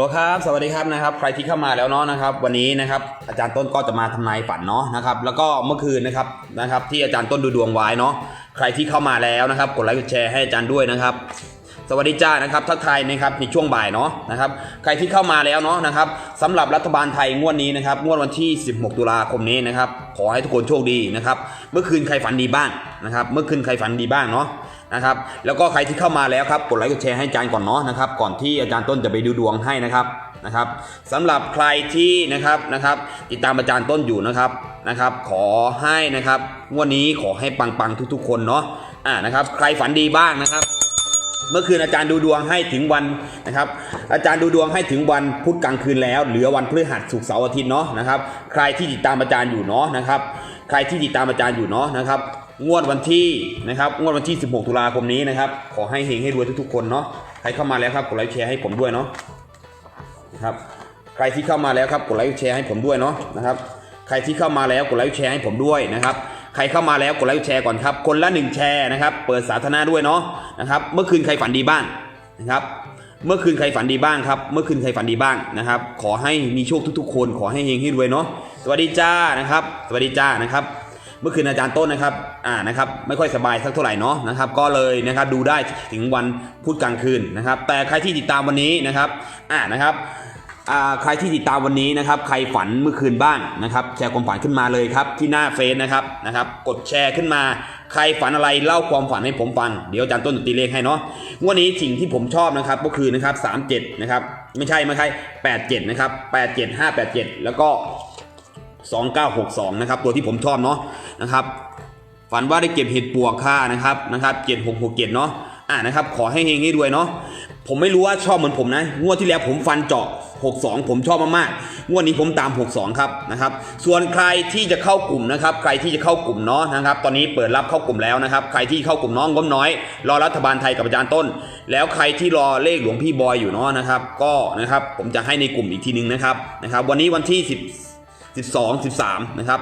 ลครับ สวัสดีครับนะครับ ใครที่เข้ามาแล้วเนาะนะครับ วันนี้นะครับอาจารย์ต้นก็จะมาทำนายฝันเนาะนะครับ แล้วก็เมื่อคืนนะครับนะครับที่อาจารย์ต้นดูดวงไว้เนาะ ใครที่เข้ามาแล้วนะครับ กดไลค์กดแชร์ให้อาจารย์ด้วยนะครับ สวัสดีจ้านะครับทักทายนะครับในช่วงบ่ายเนาะนะครับ ใครที่เข้ามาแล้วเนาะนะครับสำหรับรัฐบาลไทยงวดนี้นะครับงวดวันที่ 16 ตุลาคมนี้นะครับ ขอให้ทุกคนโชคดีนะครับ เมื่อคืนใครฝันดีบ้างนะครับ เมื่อคืนใครฝันดีบ้างเนาะ นะครับ แล้วก็ใครที่เข้ามาแล้วครับกดไลค์กดแชร์ให้อาจารย์ก่อนเนาะนะครับ ก่อนที่อาจารย์ต้นจะไปดูดวงให้นะครับนะครับสำหรับใครที่นะครับนะครับ ติดตามอาจารย์ต้นอยู่นะครับนะครับ ขอให้นะครับวดนี้ขอให้ปังๆทุกๆ คนเนาะอ่านะครับ ใครฝันดีบ้างนะครับ เมื่อคืนอาจารย์ดูดวงให้ถึงวันนะครับ อาจารย์ดูดวงให้ถึงวันพุธกลางคืนแล้ว เหลือวันพฤหัสศุกร์เสาร์อาทิตย์เนาะนะครับ ใครที่ติดตามอาจารย์อยู่เนาะนะครับ ใครที่ติดตามอาจารย์อยู่เนาะนะครับ งวดวันที่นะครับงวดวันที่ 16 ตุลาคมนี้นะครับขอให้เฮงให้รวยทุกๆคนเนาะใครเข้ามาแล้วครับกดไลค์แชร์ให้ผมด้วยเนาะนะครับใครที่เข้ามาแล้วครับกดไลค์แชร์ให้ผมด้วยเนาะนะครับใครที่เข้ามาแล้วกดไลค์แชร์ให้ผมด้วยนะครับใครเข้ามาแล้วกดไลค์แชร์ก่อนครับคนละหนึ่งแชร์นะครับเปิดสาธารณะด้วยเนาะนะครับเมื่อคืนใครฝันดีบ้างนะครับเมื่อคืนใครฝันดีบ้างครับ เมื่อคืนใครฝันดีบ้างนะครับ ขอให้มีโชคทุกๆ คน ขอให้เฮงให้รวยเนาะสวัสดีจ้านะครับ สวัสดีจ้านะครับ เมื่อคืนอาจารย์ต้นนะครับอ่านะครับไม่ค่อยสบายสักเท่าไหร่เนาะนะครับก็เลยนะครับดูได้ถึงวันพุธกลางคืนนะครับ แต่ใครที่ติดตามวันนี้นะครับอ่านะครับอ่าใครที่ติดตามวันนี้นะครับ ใครฝันเมื่อคืนบ้างนะครับ แชร์ความฝันขึ้นมาเลยครับ ที่หน้าเฟซนะครับนะครับ กดแชร์ขึ้นมา ใครฝันอะไรเล่าความฝันให้ผมฟัง เดี๋ยวอาจารย์ต้นจะตีเลขให้เนาะวันนี้สิ่งที่ผมชอบนะครับก็คือนะครับสามเจ็ดนะครับ ไม่ใช่ไม่ใช่แปดเจ็ดนะครับแปดเจ็ดห้าแปดเจ็ดแล้วก็สองเก้าหกสองนะครับ ตัวที่ผมชอบเนาะ นะครับฝันว่าได้เก็บเห็ดปวกค่านะครับนะครับเจ็ดหกหกเจ็ดเนาะอ่านะครับขอให้เฮงให้รวยเนาะผมไม่รู้ว่าชอบเหมือนผมนะงวดที่แล้วผมฟันเจาะ 62 ผมชอบมากๆงวดนี้ผมตาม 62 ครับนะครับส่วนใครที่จะเข้ากลุ่มนะครับ ใครที่จะเข้ากลุ่มเนาะนะครับ ตอนนี้เปิดรับเข้ากลุ่มแล้วนะครับ ใครที่เข้ากลุ่มน้องง้มน้อย รอรัฐบาลไทยกับอาจารย์ต้น แล้วใครที่รอเลขหลวงพี่บอยอยู่เนาะนะครับ ก็นะครับผมจะให้ในกลุ่มอีกทีนึงนะครับนะครับ วันนี้วันที่10 12 13นะครับ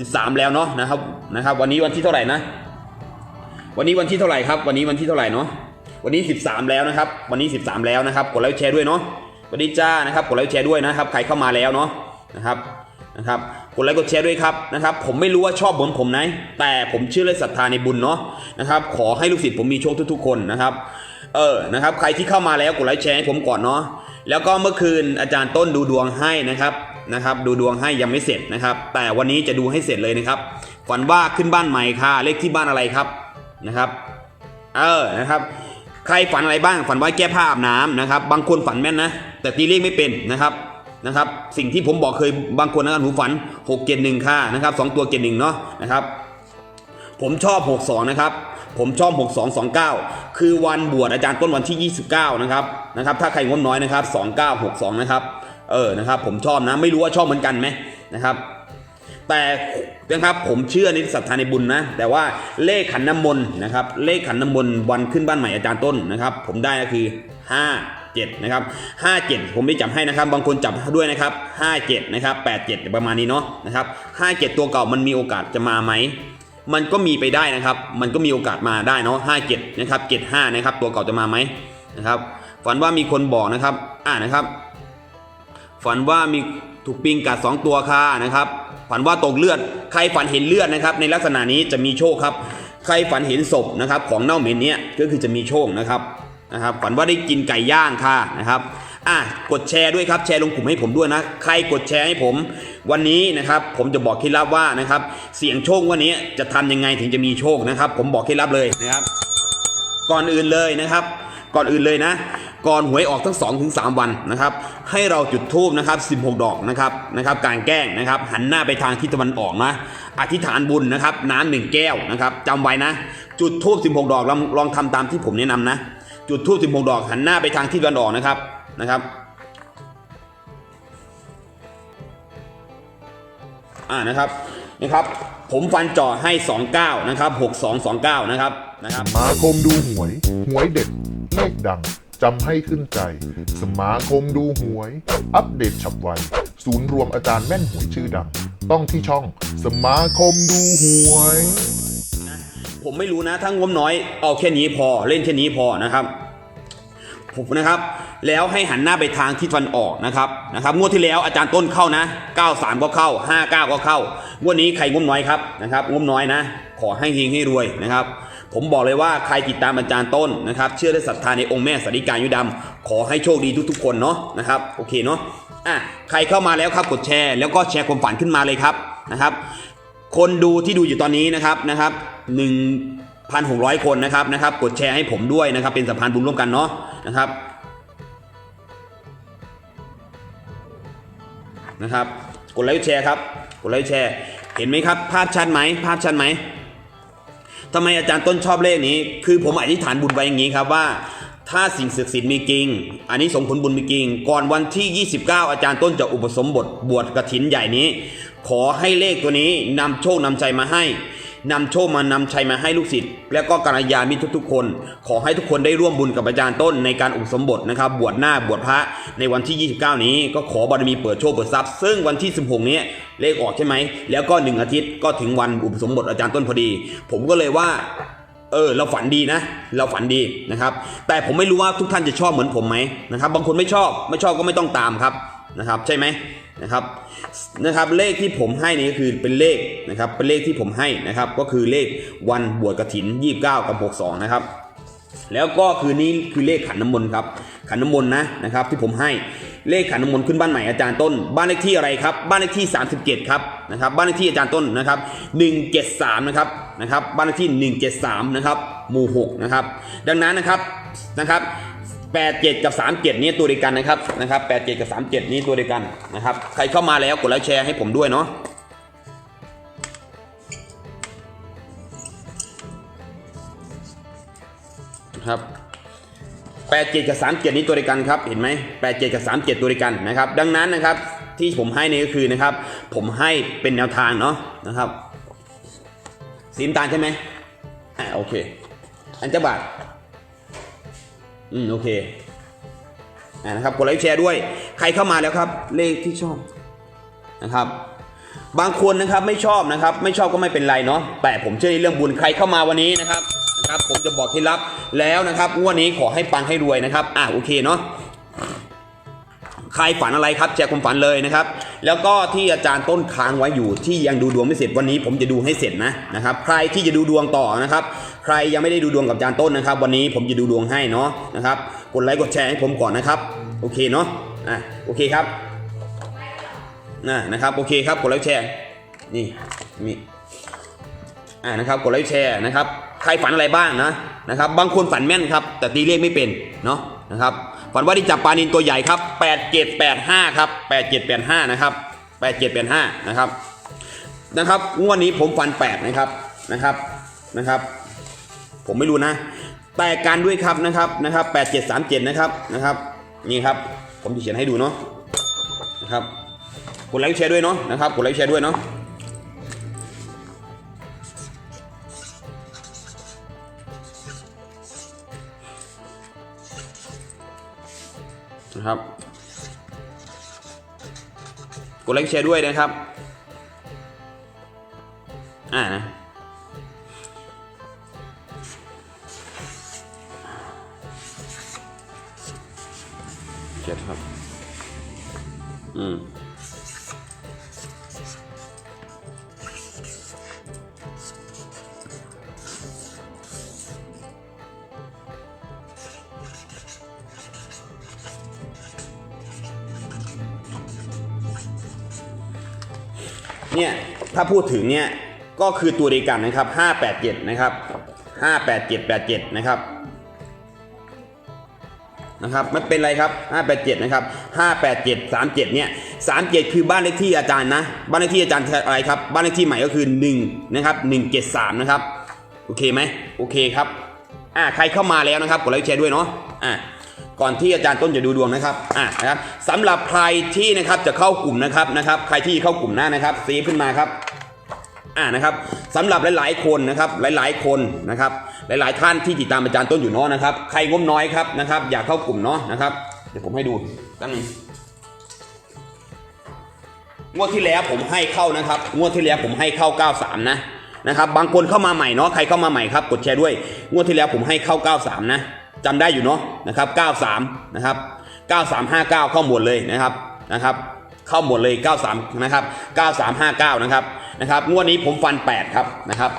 13 แล้วเนาะนะครับนะครับ วันนี้วันที่เท่าไหร่นะ วันนี้วันที่เท่าไหร่ครับ วันนี้วันที่เท่าไหร่เนาะวันนี้ 13 แล้วนะครับ วันนี้ 13 แล้วนะครับกดไลค์แชร์ด้วยเนาะสวัสดีจ้านะครับกดไลค์แชร์ด้วยนะครับ ใครเข้ามาแล้วเนาะนะครับนะครับกดไลค์กดแชร์ด้วยครับนะครับ ผมไม่รู้ว่าชอบเหมือนผมนะแต่ผมเชื่อและศรัทธาในบุญเนาะนะครับ ขอให้ลูกศิษย์ผมมีโชคทุกๆ คนนะครับ เออนะครับ ใครที่เข้ามาแล้วกดไลค์แชร์ให้ผมก่อนเนาะแล้วก็เมื่อคืนอาจารย์ต้นดูดวงให้นะครับ นะครับ ดูดวงให้ยังไม่เสร็จนะครับ แต่วันนี้จะดูให้เสร็จเลยนะครับฝันว่าขึ้นบ้านใหม่ค่ะ เลขที่บ้านอะไรครับนะครับ เออนะครับใครฝันอะไรบ้างฝันว่าแก้ผ้าอาบน้ำนะครับ บางคนฝันแม่นนะ แต่ตีเลขไม่เป็นนะครับนะครับ สิ่งที่ผมบอกเคยบางคนนะครับผมฝัน6เกณฑ์หนึ่งค่านะครับสองตัวเกณฑ์หนึ่งเนาะนะครับ ผมชอบ 62 นะครับ ผมชอบ 6229 คือวันบวชอาจารย์ต้นวันที่ 29 นะครับนะครับ ถ้าใครงบน้อยนะครับ 2962 นะครับ เออนะครับผมชอบนะไม่รู้ว่าชอบเหมือนกันไหมนะครับ แต่นะครับผมเชื่อในศรัทธาในบุญนะ แต่ว่าเลขขันน้ำมนต์นะครับ เลขขันน้ำมนต์วันขึ้นบ้านใหม่อาจารย์ต้นนะครับ ผมได้ก็คือ 5 7นะครับ57 ผมไม่จับให้นะครับ บางคนจับด้วยนะครับ57นะครับ87 ประมาณนี้เนาะนะครับ57 ตัวเก่ามันมีโอกาสจะมาไหม มันก็มีไปได้นะครับ มันก็มีโอกาสมาได้เนาะ57นะครับ75นะครับตัวเก่าจะมาไหมนะครับฝันว่ามีคนบอกนะครับ อ่านะครับ ฝันว่ามีถูกปิงกัดสองตัวค่ะนะครับ ฝันว่าตกเลือด ใครฝันเห็นเลือดนะครับ ในลักษณะนี้จะมีโชคครับ ใครฝันเห็นศพนะครับของเน่าเหม็นเนี้ยก็คือจะมีโชคนะครับนะครับ ฝันว่าได้กินไก่ย่างค่ะนะครับอะกดแชร์ด้วยครับแชร์ลงกลุ่มให้ผมด้วยนะ ใครกดแชร์ให้ผม วันนี้นะครับผมจะบอกเคล็ดลับว่านะครับเสี่ยงโชควันนี้จะทำยังไงถึงจะมีโชคนะครับ ผมบอกเคล็ดลับเลยนะครับ ก่อนอื่นเลยนะครับ ก่อนอื่นเลยนะ ก่อนหวยออกทั้ง2-3ถึงสวันนะครับให้เราจุดธูปนะครับ16 ดอกนะครับนะครับการแกล้งนะครับหันหน้าไปทางทิศตะวันออกนะอธิษฐานบุญนะครับน้ำหนึ่งแก้วนะครับจำไว้นะ จุดธูป16 ดอกลองลองทำตามที่ผมแนะนำนะ จุดธูป16 ดอกหันหน้าไปทางทิศตะวันออกนะครับนะครับอ่านะครับนะครับ ผมฟันจ่อให้ 29 นะครับ 6229 นะครับนะครับมาคมดูหวย หวยเด็ดเลขดัง จำให้ขึ้นใจ สมาคมดูหวย อัปเดตฉับไว ศูนย์รวมอาจารย์แม่นหวยชื่อดัง ต้องที่ช่องสมาคมดูหวย ผมไม่รู้นะถ้างบน้อย เอาแค่นี้พอเล่นแค่นี้พอนะครับผมนะครับ แล้วให้หันหน้าไปทางทิศตะวันออกนะครับนะครับงวดที่แล้วอาจารย์ต้นเข้านะ 93 ก็เข้า 59 ก็เข้างวดนี้ใครงบน้อยครับนะครับงบน้อยนะ ขอให้เฮงให้รวยนะครับ ผมบอกเลยว่าใครติดตามอาจารย์ต้นนะครับ เชื่อและศรัทธาในองค์แม่สาริกายุดำขอให้โชคดีทุกๆ คนเนาะนะครับโอเคเนาะอะใครเข้ามาแล้วครับกดแชร์ แล้วก็แชร์ความฝันขึ้นมาเลยครับนะครับ คนดูที่ดูอยู่ตอนนี้นะครับนะครับ1,600คนนะครับนะครับ กดแชร์ให้ผมด้วยนะครับ เป็นสะพานธ์บุญร่วมกันเนาะนะครับนะครับ กดไลค์แชร์ครับ กดไลค์แชร์ เห็นไหมครับ ภาพชัดไหมภาพชัดไหม ทำไมอาจารย์ต้นชอบเลขนี้ คือผมอธิษฐานบุญไว้อย่างนี้ครับว่า ถ้าสิ่งศักดิ์สิทธิ์มีจริง อันนี้ส่งผลบุญมีจริง ก่อนวันที่ 29 อาจารย์ต้นจะอุปสมบทบวชกระถินใหญ่นี้ ขอให้เลขตัวนี้นำโชคนำใจมาให้ นำโชคมานำชัยมาให้ลูกศิษย์และก็กัลยาณมิตรทุกๆคน ขอให้ทุกคนได้ร่วมบุญกับอาจารย์ต้นในการอุปสมบทนะครับ บวชหน้าบวชพระในวันที่ 29 นี้ก็ขอบารมีเปิดโชคเปิดทรัพย์ซึ่งวันที่ 16 นี้เลขออกใช่ไหม แล้วก็หนึ่งอาทิตย์ก็ถึงวันอุปสมบทอาจารย์ต้นพอดี ผมก็เลยว่าเออเราฝันดีนะ เราฝันดีนะครับ แต่ผมไม่รู้ว่าทุกท่านจะชอบเหมือนผมไหมนะครับ บางคนไม่ชอบไม่ชอบก็ไม่ต้องตามครับนะครับ ใช่ไหม นะครับนะครับเลขที่ผมให้นี่ก็คือเป็นเลขนะครับเป็นเลขที่ผมให้นะครับก็คือเลขวันบวชกระถิน 29 กับ 62 นะครับ แล้วก็คือนี้คือเลขขันน้ำมนต์ครับขันน้ำมนต์นะนะครับที่ผมให้เลขขันน้ำมนต์ขึ้นบ้านใหม่อาจารย์ต้น บ้านเลขที่อะไรครับ บ้านเลขที่ 37 ครับนะครับบ้านเลขที่อาจารย์ต้นนะครับ 173 นะครับนะครับบ้านเลขที่ 173 นะครับหมู่ 6 นะครับ ดังนั้นนะครับนะครับ 87 กับ 37 นี่ตัวเดียวกันนะครับนะครับ87 กับ 37 นี่ตัวเดียวกันนะครับ ใครเข้ามาแล้วกดไลค์แชร์ให้ผมด้วยเนาะครับ87 กับ 37 นี้ตัวเดียวกันครับ เห็นไหม87 กับ 37 ตัวเดียวกันนะครับ ดังนั้นนะครับที่ผมให้นี่ก็คือนะครับ ผมให้เป็นแนวทางเนาะนะครับสีน้ำตาลใช่ไหมอ่าโอเค อันจ้าบาท อืมโอเคอ่านะครับกดไลค์แชร์ด้วย ใครเข้ามาแล้วครับ เลขที่ชอบนะครับ บางคนนะครับไม่ชอบนะครับ ไม่ชอบก็ไม่เป็นไรเนาะแต่ผมเชื่อในเรื่องบุญใครเข้ามาวันนี้นะครับนะครับ ผมจะบอกเคล็ดลับแล้วนะครับงวันนี้ขอให้ปังให้รวยนะครับอะโอเคเนาะ ใครฝันอะไรครับแชร์ความฝันเลยนะครับ แล้วก็ที่อาจารย์ต้นค้างไว้อยู่ที่ยังดูดวงไม่เสร็จวันนี้ผมจะดูให้เสร็จนะนะครับ ใครที่จะดูดวงต่อนะครับ ใครยังไม่ได้ดูดวงกับอาจารย์ต้นนะครับ วันนี้ผมจะดูดวงให้เนาะนะครับกดไลค์กดแชร์ให้ผมก่อนนะครับ โอเคเนาะอะโอเคครับนะนะครับโอเคครับกดไลค์แชร์นี่มีอ่านะครับกดไลค์แชร์นะครับ ใครฝันอะไรบ้างนะนะครับ บางคนฝันแม่นครับ แต่ตีเลขไม่เป็นเนาะนะครับฝันว่าได้จับปลานินตัวใหญ่ครับ 8 7 8 5 ครับ 8 7 8 5 นะครับ 8 7 8 5 นะครับนะครับงวดนี้ผมฝัน 8 นะครับนะครับนะครับ ผมไม่รู้นะ แต่การด้วยครับนะครับนะครับ 8 7 3 7 นะครับนะครับนี่ครับ ผมจะเขียนให้ดูเนาะนะครับกดไลค์แชร์ด้วยเนาะนะครับกดไลค์แชร์ด้วยเนาะ นะครับ กดไลค์แชร์ด้วยนะครับ อ่านะเจ็ดครับ อืม เนี่ยถ้าพูดถึงเนี่ยก็คือตัวเดียวกันนะครับ 587 นะครับ 58787 นะครับนะครับไม่เป็นไรครับ 587 นะครับ 587 37 เนี่ย 37 คือบ้านเลขที่อาจารย์นะ บ้านเลขที่อาจารย์อะไรครับ บ้านเลขที่ใหม่ก็คือ 1 นะครับ 173 นะครับ โอเคไหมโอเคครับ อ่า ใครเข้ามาแล้วนะครับ กดไลค์แชร์ด้วยเนาะ อ่า ก่อนที่อาจารย์ต้นจะดูดวงนะครับอะนะครับสำหรับใครที่นะครับจะเข้ากลุ่มนะครับนะครับ ใครที่เข้ากลุ่มหน้านะครับซีขึ้นมาครับอ่านะครับสำหรับหลาย ๆ คนนะครับหลาย ๆ คนนะครับหลาย ๆ ท่านที่ติดตามอาจารย์ต้นอยู่เนาะนะครับ ใครงบน้อยครับนะครับอยากเข้ากลุ่มเนาะนะครับเดี๋ยวผมให้ดูตั้งนึงงวดที่แล้วผมให้เข้านะครับงวดที่แล้วผมให้เข้า 93 นะนะครับบางคนเข้ามาใหม่เนาะใครเข้ามาใหม่ครับกดแชร์ด้วย งวดที่แล้วผมให้เข้า 93 นะ จำได้อยู่เนาะนะครับ 93 นะครับ 9359 เข้าหมดเลยนะครับนะครับ เข้าหมดเลย 93 นะครับ 9359 นะครับนะครับงวดนี้ผมฟัน 8 ครับนะครับ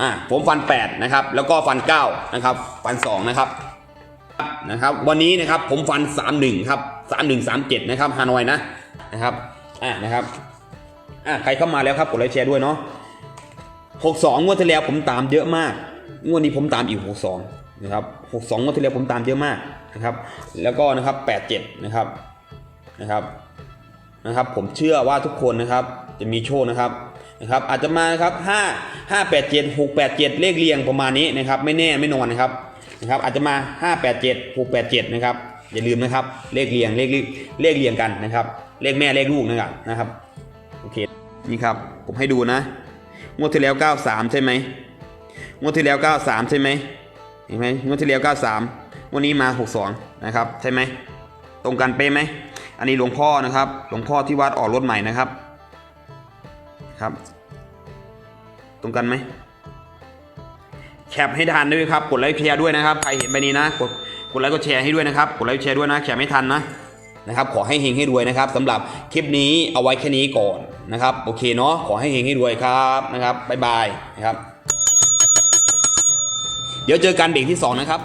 อ่าผมฟัน 8 นะครับ แล้วก็ฟัน 9 นะครับ ฟัน 2 นะครับนะครับ วันนี้นะครับผมฟัน 31 ครับ 3137 นะครับฮานอยนะนะครับอ่านะครับอ่าใครเข้ามาแล้วครับกดไลค์แชร์ด้วยเนาะ62งวดที่แล้วผมตามเยอะมาก งวดนี้ผมตามอีก 62 นะครับ62งงวดที่แล้วผมตามเยอะมากนะครับ แล้วก็นะครับ87นะครับนะครับนะครับ ผมเชื่อว่าทุกคนนะครับจะมีโชคนะครับนะครับ อาจจะมานะครับ5 5 8 7 6 8 7เลขเรียงประมาณนี้นะครับ ไม่แน่ไม่นอนนะครับนะครับอาจจะมา 5 8 7 6 8 7 นะครับ อย่าลืมนะครับ เลขเรียงเลขเลขเรียงกันนะครับ เลขแม่เลขลูกนะครับนะครับโอเคนี่ครับผมให้ดูนะงวดที่แล้ว 93 ใช่ไหมงวดที่แล้ว 93 ใช่ไหม เห็นไหมงวดที่แล้ว93วันนี้มา 62 นะครับ ใช่ไหม ตรงกันเป๊ะไหม อันนี้หลวงพ่อนะครับ หลวงพ่อที่วัดออกรถใหม่นะครับ ครับ ตรงกันไหม แคปให้ทันด้วยครับ กดไลค์แชร์ด้วยนะครับ ใครเห็นใบนี้นะ กด กดไลค์กดแชร์ให้ด้วยนะครับ กดไลค์แชร์ด้วยนะ แคปไม่ทันนะนะครับขอให้เฮงให้รวยนะครับสำหรับคลิปนี้เอาไว้แค่นี้ก่อนนะครับ โอเคเนาะขอให้เฮงให้รวยครับนะครับบ๊ายบายนะครับ เดี๋ยวเจอกันเบรกที่สองนะครับ